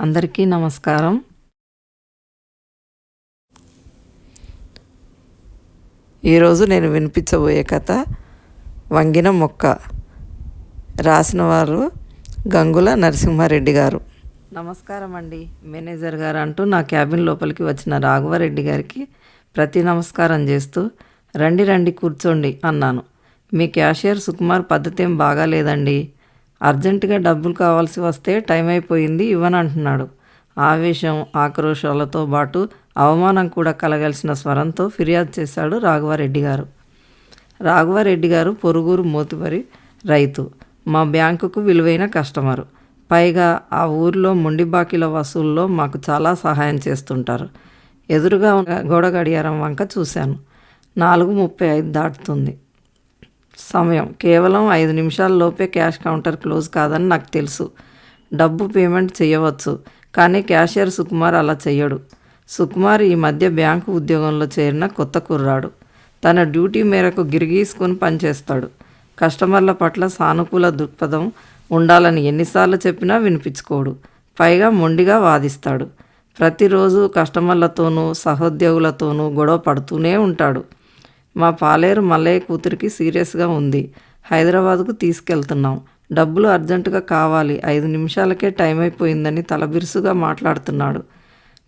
అందరికీ నమస్కారం. ఈరోజు నేను వినిపించబోయే కథ వంగిన మొక్క. రాసిన వారు గంగుల నరసింహారెడ్డి గారు. నమస్కారం అండి. మేనేజర్ గారు అంటూ నా క్యాబిన్ లోపలికి వచ్చిన రాఘవరెడ్డి గారికి ప్రతి నమస్కారం చేస్తూ రండి రండి కూర్చోండి అన్నాను. మీ క్యాషియర్ సుకుమార్ పద్ధతి ఏం బాగాలేదండి. అర్జెంటుగా డబ్బులు కావాల్సి వస్తే టైం అయిపోయింది ఇవ్వనంటున్నాడు ఆవేశం ఆక్రోశాలతో పాటు అవమానం కూడా కలగాల్సిన స్వరంతో ఫిర్యాదు చేశాడు రాఘవారెడ్డి గారు. రాఘవారెడ్డి గారు పొరుగురు మోతుబరి రైతు. మా బ్యాంకుకు విలువైన కస్టమరు. పైగా ఆ ఊర్లో మొండి బాకీల వసూల్లో మాకు చాలా సహాయం చేస్తుంటారు. ఎదురుగా ఉన్న గోడ గడియారం వంక చూశాను. నాలుగు ముప్పై ఐదు దాటుతుంది. సమయం. కేవలం ఐదు నిమిషాల్లోపే క్యాష్ కౌంటర్ క్లోజ్ కాదని నాకు తెలుసు. డబ్బు పేమెంట్ చేయవచ్చు కానీ క్యాషియర్ సుకుమార్ అలా చెయ్యడు. సుకుమార్ ఈ మధ్య బ్యాంకు ఉద్యోగంలో చేరిన కొత్త కుర్రాడు. తన డ్యూటీ మేరకు గిరిగీసుకొని పనిచేస్తాడు. కస్టమర్ల పట్ల సానుకూల దృక్పథం ఉండాలని ఎన్నిసార్లు చెప్పినా వినిపించుకోడు. పైగా మొండిగా వాదిస్తాడు. ప్రతిరోజు కస్టమర్లతోనూ సహోద్యోగులతోనూ గొడవ పడుతూనే ఉంటాడు. మా పాలేరు మల్లయ్య కూతురికి సీరియస్గా ఉంది. హైదరాబాద్కు తీసుకెళ్తున్నాం. డబ్బులు అర్జెంటుగా కావాలి. ఐదు నిమిషాలకే టైం అయిపోయిందని తలబిరుసుగా మాట్లాడుతున్నాడు.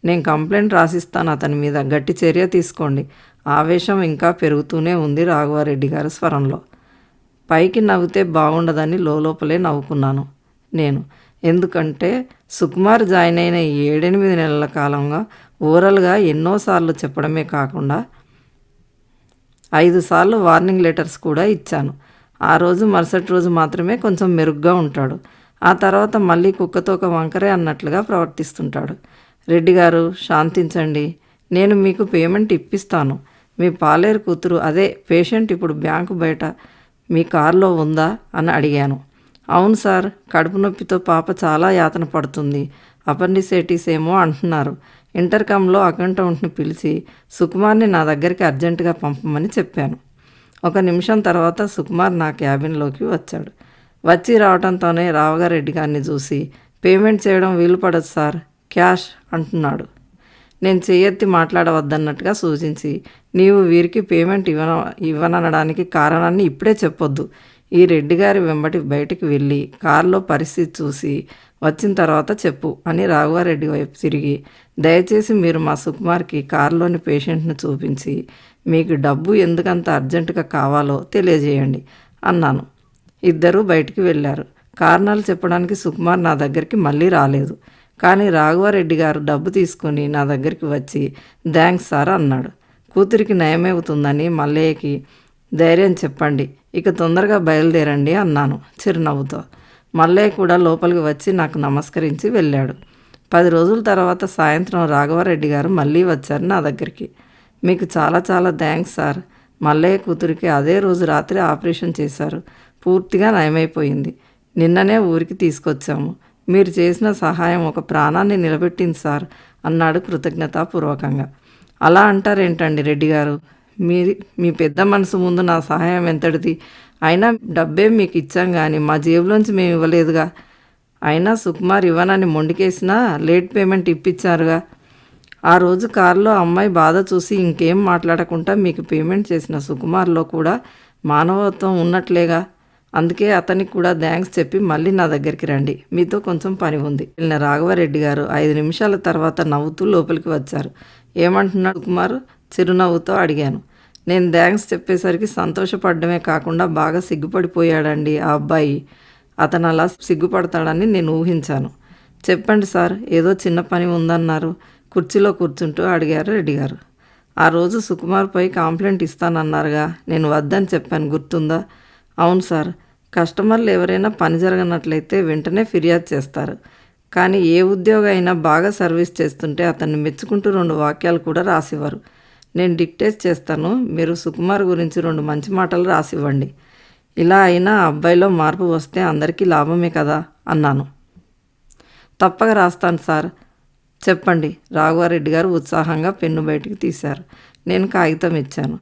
నేను కంప్లైంట్ రాసిస్తాను అతని మీద. గట్టి చర్య తీసుకోండి. ఆవేశం ఇంకా పెరుగుతూనే ఉంది రాఘవారెడ్డి గారి స్వరంలో. పైకి నవ్వితే బాగుండదని లోపలే నవ్వుకున్నాను. నేను. ఎందుకంటే సుకుమార్ జాయిన్ అయిన ఏడెనిమిది నెలల కాలంగా ఓరల్గా ఎన్నోసార్లు చెప్పడమే కాకుండా ఐదు సార్లు వార్నింగ్ లెటర్స్ కూడా ఇచ్చాను. ఆ రోజు మరుసటి రోజు మాత్రమే కొంచెం మెరుగ్గా ఉంటాడు. ఆ తర్వాత మళ్ళీ కుక్కతో ఒక వంకరే అన్నట్లుగా ప్రవర్తిస్తుంటాడు. రెడ్డి గారు శాంతించండి. నేను మీకు పేమెంట్ ఇప్పిస్తాను. మీ పాలేరు కూతురు అదే పేషెంట్ ఇప్పుడు బ్యాంకు బయట మీ కారులో ఉందా? అని అడిగాను. అవును సార్ కడుపు నొప్పితో పాప చాలా యాతన పడుతుంది. అపెండిసైటిస్ ఏమో అంటున్నారు. ఇంటర్కామ్లో అకౌంటెంట్ని పిలిచి సుకుమార్ని నా దగ్గరికి అర్జెంటుగా పంపమని చెప్పాను. ఒక నిమిషం తర్వాత సుకుమార్ నా క్యాబిన్లోకి వచ్చాడు. వచ్చి రావడంతోనే రావగారెడ్డి గారిని చూసి పేమెంట్ చేయడం వీలు పడదు సార్ క్యాష్ అంటున్నాడు. నేను చేయెత్తి మాట్లాడవద్దన్నట్టుగా సూచించి నీవు వీరికి పేమెంట్ ఇవ్వన ఇవ్వననడానికి కారణాన్ని ఇప్పుడే చెప్పొద్దు. ఈ రెడ్డి గారి వెంబటి బయటికి వెళ్ళి కారులో పరిస్థితి చూసి వచ్చిన తర్వాత చెప్పు అని రాఘవారెడ్డి వైపు తిరిగి దయచేసి మీరు మా సుకుమార్కి కారులోని పేషెంట్ను చూపించి మీకు డబ్బు ఎందుకంత అర్జెంటుగా కావాలో తెలియజేయండి అన్నాను. ఇద్దరూ బయటికి వెళ్ళారు. కారణాలు చెప్పడానికి సుకుమార్ నా దగ్గరికి మళ్ళీ రాలేదు. కానీ రాఘవారెడ్డి గారు డబ్బు తీసుకొని నా దగ్గరికి వచ్చి థ్యాంక్స్ సార్ అన్నాడు. కూతురికి నయమవుతుందని మల్లయ్యకి ధైర్యం చెప్పండి. ఇక తొందరగా బయలుదేరండి అన్నాను చిరునవ్వుతో. మల్లయ్య కూడా లోపలికి వచ్చి నాకు నమస్కరించి వెళ్ళాడు. పది రోజుల తర్వాత సాయంత్రం రాఘవారెడ్డి గారు మళ్ళీ వచ్చారు నా దగ్గరికి. మీకు చాలా చాలా థ్యాంక్స్ సార్. మల్లయ్య కూతురికి అదే రోజు రాత్రి ఆపరేషన్ చేశారు. పూర్తిగా నయమైపోయింది. నిన్ననే ఊరికి తీసుకొచ్చాము. మీరు చేసిన సహాయం ఒక ప్రాణాన్ని నిలబెట్టింది సార్ అన్నాడు కృతజ్ఞతాపూర్వకంగా. అలా అంటారేంటండి రెడ్డి గారు? మీ మీ పెద్ద మనసు ముందు నా సహాయం ఎంతటిది? అయినా డబ్బే మీకు ఇచ్చాం కానీ మా జేబులోంచి మేము ఇవ్వలేదుగా. అయినా సుకుమార్ ఇవ్వనని మొండికేసినా లేట్ పేమెంట్ ఇప్పించారుగా ఆ రోజు కారులో అమ్మాయి బాధ చూసి ఇంకేం మాట్లాడకుండా మీకు పేమెంట్ చేసిన సుకుమార్లో కూడా మానవత్వం ఉన్నట్లేగా. అందుకే అతనికి కూడా థ్యాంక్స్ చెప్పి మళ్ళీ నా దగ్గరికి రండి. మీతో కొంచెం పని ఉంది. వెళ్ళిన రాఘవరెడ్డి గారు ఐదు నిమిషాల తర్వాత నవ్వుతూ లోపలికి వచ్చారు. ఏమంటున్నాడు కుమారు చిరునవ్వుతో అడిగాను. నేను థ్యాంక్స్ చెప్పేసరికి సంతోషపడడమే కాకుండా బాగా సిగ్గుపడిపోయాడండి ఆ అబ్బాయి. అతను అలా సిగ్గుపడతాడని నేను ఊహించాను. చెప్పండి సార్ ఏదో చిన్న పని ఉందన్నారు. కుర్చీలో కూర్చుంటూ అడిగారు రెడ్డి గారు ఆ రోజు సుకుమార్పై కాంప్లైంట్ ఇస్తానన్నారుగా. నేను వద్దని చెప్పాను గుర్తుందా? అవును సార్ కస్టమర్లు ఎవరైనా పని జరగనట్లయితే వెంటనే ఫిర్యాదు చేస్తారు. కానీ ఏ ఉద్యోగం అయినా బాగా సర్వీస్ చేస్తుంటే అతన్ని మెచ్చుకుంటూ రెండు వాక్యాలు కూడా రాసివ్వరు. నేను డిక్టేట్ చేస్తాను. మీరు సుకుమార్ గురించి రెండు మంచి మాటలు రాసివ్వండి. ఇలా అయినా అబ్బాయిలో మార్పు వస్తే అందరికీ లాభమే కదా అన్నాను. తప్పక రాస్తాను సార్. చెప్పండి. రాఘవారెడ్డి గారు ఉత్సాహంగా పెన్ను బయటికి తీశారు. నేను కాగితం ఇచ్చాను.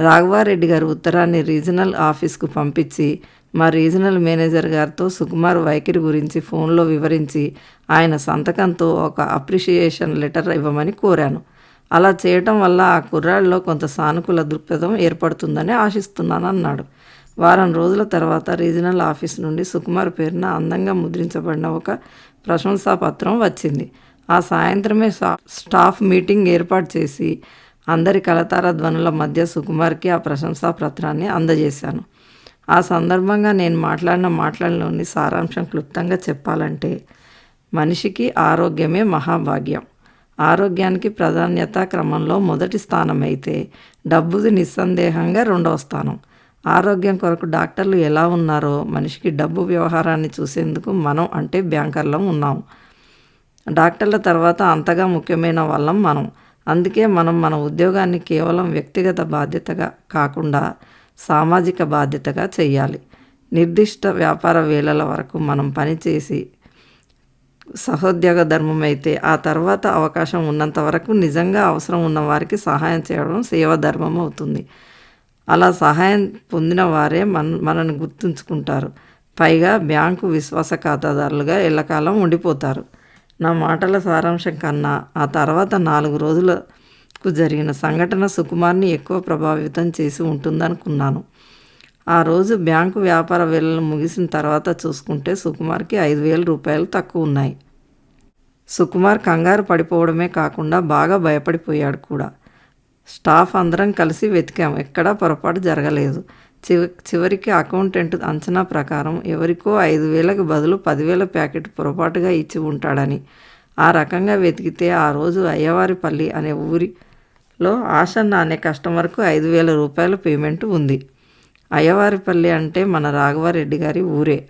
రాఘవారెడ్డి గారు ఉత్తరాన్ని రీజనల్ ఆఫీస్కు పంపించి మా రీజనల్ మేనేజర్ గారితో సుకుమార్ వైఖరి గురించి ఫోన్లో వివరించి ఆయన సంతకంతో ఒక అప్రిషియేషన్ లెటర్ ఇవ్వమని కోరాను. అలా చేయటం వల్ల ఆ కుర్రాళ్ళలో కొంత సానుకూల దృక్పథం ఏర్పడుతుందని ఆశిస్తున్నాను అన్నాడు వారం రోజుల తర్వాత రీజనల్ ఆఫీస్ నుండి సుకుమార్ పేరున అందంగా ముద్రించబడిన ఒక ప్రశంసా పత్రం వచ్చింది. ఆ సాయంత్రమే స్టాఫ్ మీటింగ్ ఏర్పాటు చేసి అందరి కలతార ధ్వనుల మధ్య సుకుమార్కి ఆ ప్రశంసా పత్రాన్ని అందజేశాను. ఆ సందర్భంగా నేను మాట్లాడిన మాటలలోని సారాంశం క్లుప్తంగా చెప్పాలంటే మనిషికి ఆరోగ్యమే మహాభాగ్యం. ఆరోగ్యానికి ప్రాధాన్యత క్రమంలో మొదటి స్థానం అయితే డబ్బుది నిస్సందేహంగా రెండవ స్థానం. ఆరోగ్యం కొరకు డాక్టర్లు ఎలా ఉన్నారో మనిషికి డబ్బు వ్యవహారాన్ని చూసేందుకు మనం అంటే బ్యాంకర్లం ఉన్నాం. డాక్టర్ల తర్వాత అంతగా ముఖ్యమైన వాళ్ళం మనం. అందుకే మనం మన ఉద్యోగాన్ని కేవలం వ్యక్తిగత బాధ్యతగా కాకుండా సామాజిక బాధ్యతగా చేయాలి నిర్దిష్ట వ్యాపార వేళల వరకు మనం పనిచేసి సహోద్యోగ ధర్మం అయితే ఆ తర్వాత అవకాశం ఉన్నంత వరకు నిజంగా అవసరం ఉన్న వారికి సహాయం చేయడం సేవ ధర్మం అవుతుంది. అలా సహాయం పొందిన వారే మన మనల్ని గుర్తుంచుకుంటారు. పైగా బ్యాంకు విశ్వాస ఖాతాదారులుగా ఎల్లకాలం ఉండిపోతారు. నా మాటల సారాంశం కన్నా ఆ తర్వాత నాలుగు రోజులకు జరిగిన సంఘటన సుకుమార్ని ఎక్కువ ప్రభావితం చేసి ఉంటుందనుకున్నాను. ఆ రోజు బ్యాంకు వ్యాపార వేళలు ముగిసిన తర్వాత చూసుకుంటే సుకుమార్కి ఐదు వేల రూపాయలు తక్కువ ఉన్నాయి. సుకుమార్ కంగారు పడిపోవడమే కాకుండా బాగా భయపడిపోయాడు కూడా. స్టాఫ్ అందరం కలిసి వెతికాం. ఎక్కడా పొరపాటు జరగలేదు. చివ చివరికి అకౌంటెంట్ అంచనా ప్రకారం ఎవరికో ఐదు వేలకు బదులు పదివేల ప్యాకెట్ పొరపాటుగా ఇచ్చి ఉంటాడని. ఆ రకంగా వెతికితే ఆ రోజు అయ్యవారిపల్లి అనే ఊరిలో ఆశన్న అనే కస్టమర్కు ఐదు వేల రూపాయల పేమెంట్ ఉంది. అయ్యవారిపల్లి అంటే మన రాఘవారెడ్డి గారి ఊరే.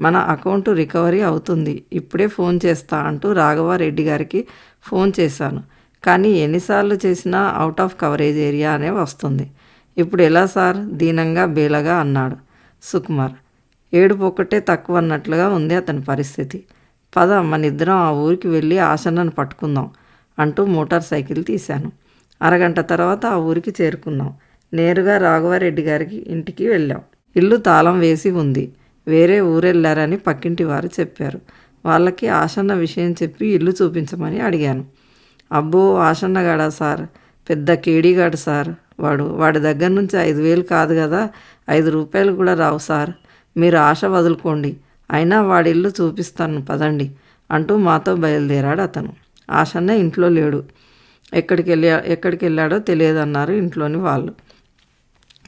మన అకౌంట్ రికవరీ అవుతుంది. ఇప్పుడే ఫోన్ చేస్తా అంటూ రాఘవారెడ్డి గారికి ఫోన్ చేశాను. కానీ ఎన్నిసార్లు చేసినా అవుట్ ఆఫ్ కవరేజ్ ఏరియా అనే వస్తుంది. ఇప్పుడు ఎలా సార్? దీనంగా బేలగా అన్నాడు సుకుమార్. ఏడుపు ఒక్కటే తక్కువ అన్నట్లుగా ఉంది అతని పరిస్థితి. పద మనిద్దరం ఆ ఊరికి వెళ్ళి ఆసన్నను పట్టుకుందాం అంటూ మోటార్ సైకిల్ తీశాను. అరగంట తర్వాత ఆ ఊరికి చేరుకున్నాం. నేరుగా రాఘవారెడ్డి గారికి ఇంటికి వెళ్ళాం. ఇల్లు తాళం వేసి ఉంది. వేరే ఊరెళ్ళారని పక్కింటి వారు చెప్పారు. వాళ్ళకి ఆసన్న విషయం చెప్పి ఇల్లు చూపించమని అడిగాను. అబ్బో ఆసన్నగాడా సార్? పెద్ద కేడీగాడు సార్ వాడు. వాడి దగ్గర నుంచి ఐదు వేలు కాదు కదా. ఐదు రూపాయలు కూడా రావు సార్. మీరు ఆశ వదులుకోండి. అయినా వాడి ఇల్లు చూపిస్తాను పదండి అంటూ మాతో బయలుదేరాడు అతను. ఆశన్న ఇంట్లో లేడు. ఎక్కడికి వెళ్ళా ఎక్కడికి వెళ్ళాడో తెలియదన్నారు ఇంట్లోని వాళ్ళు.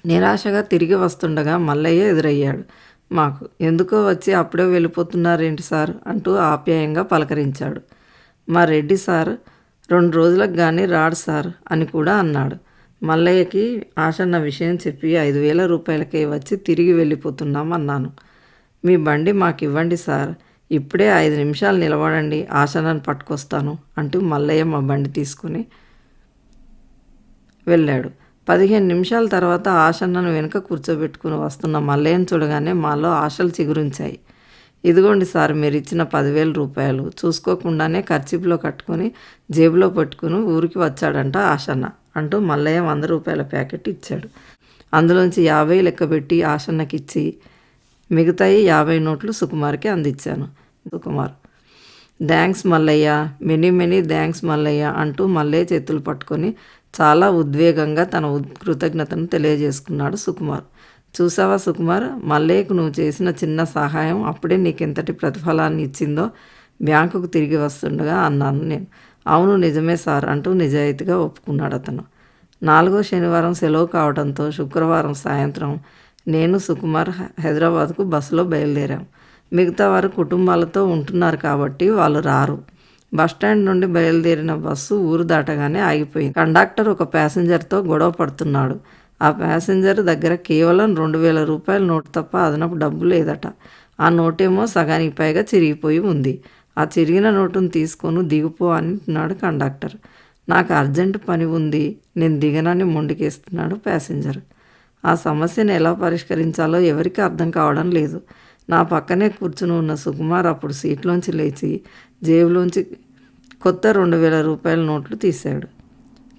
నిరాశగా తిరిగి వస్తుండగా మల్లయ్య ఎదురయ్యాడు. మాకు ఎందుకో వచ్చి అప్పుడే వెళ్ళిపోతున్నారేంటి సార్? అంటూ ఆప్యాయంగా పలకరించాడు. మా రెడ్డి సార్ రెండు రోజులకు కానీ రాడు సార్ అని కూడా అన్నాడు. మల్లయ్యకి ఆశన్న విషయం చెప్పి ఐదు వేల రూపాయలకే వచ్చి తిరిగి వెళ్ళిపోతున్నాం అన్నాను. మీ బండి మాకు ఇవ్వండి సార్ ఇప్పుడే ఐదు నిమిషాలు నిలబడండి ఆశనని పట్టుకొస్తాను అంటూ మల్లయ్య మా బండి తీసుకుని వెళ్ళాడు. పదిహేను నిమిషాల తర్వాత ఆశన్నను వెనుక కూర్చోబెట్టుకుని వస్తున్న మల్లయ్యను చూడగానే మాలో ఆశలు చిగురించాయి. ఇదిగోండి సార్ మీరు ఇచ్చిన పదివేల రూపాయలు. చూసుకోకుండానే ఖర్చీపులో కట్టుకొని జేబులో పట్టుకుని ఊరికి వచ్చాడంట ఆశన్న అంటూ మల్లయ్య వంద రూపాయల ప్యాకెట్ ఇచ్చాడు. అందులోంచి యాభై లెక్కబెట్టి ఆశన్నకి ఇచ్చి మిగతాయి యాభై నోట్లు సుకుమార్కి అందించాను. Sukumar thanks Mallayya many many thanks Mallayya అంటూ మల్లయ్య చేతులు పట్టుకొని చాలా ఉద్వేగంగా తన కృతజ్ఞతను తెలియజేసుకున్నాడు సుకుమార్. చూసావా సుకుమార్? మల్లయ్యకు నువ్వు చేసిన చిన్న సహాయం అప్పుడే నీకెంతటి ప్రతిఫలాన్ని ఇచ్చిందో బ్యాంకుకు తిరిగి వస్తుండగా అన్నాను నేను. అవును నిజమే సార్ అంటూ నిజాయితీగా ఒప్పుకున్నాడు అతను. నాలుగో శనివారం సెలవు కావడంతో శుక్రవారం సాయంత్రం నేను సుకుమార్ హైదరాబాద్కు బస్సులో బయలుదేరాం. మిగతా వారు కుటుంబాలతో ఉంటున్నారు కాబట్టి వాళ్ళు రారు. బస్టాండ్ నుండి బయలుదేరిన బస్సు ఊరు దాటగానే ఆగిపోయింది. కండక్టర్ ఒక ప్యాసింజర్తో గొడవ పడుతున్నాడు. ఆ ప్యాసింజర్ దగ్గర కేవలం రెండు వేల రూపాయల నోటు తప్ప అదనపు డబ్బు లేదట. ఆ నోటేమో సగానికి పైగా చిరిగిపోయి ఉంది. ఆ చిరిగిన నోటును తీసుకొని దిగిపో అంటున్నాడు కండక్టర్. నాకు అర్జెంట్ పని ఉంది. నేను దిగనని మొండికేస్తున్నాడు ప్యాసింజర్. ఆ సమస్యను ఎలా పరిష్కరించాలో ఎవరికీ అర్థం కావడం లేదు. నా పక్కనే కూర్చుని ఉన్న సుకుమార్ అప్పుడు సీట్లోంచి లేచి జేబులోంచి కొత్త రెండు వేల రూపాయల నోట్లు తీశాడు.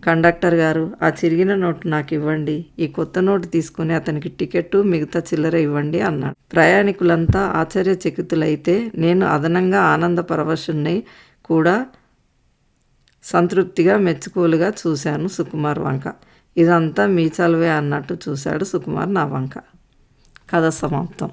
కండక్టర్ గారు ఆ చిరిగిన నోటు నాకు ఇవ్వండి. ఈ కొత్త నోటు తీసుకుని అతనికి టికెట్టు మిగతా చిల్లర ఇవ్వండి అన్నాడు. ప్రయాణికులంతా ఆశ్చర్యచకితులైతే నేను అదనంగా ఆనంద పరవశుణ్ణి కూడా సంతృప్తిగా మెచ్చుకోలుగా చూశాను సుకుమార్ వంక. ఇదంతా మీ చలువే అన్నట్టు చూశాడు సుకుమార్ నా వంక. కథ సమాప్తం.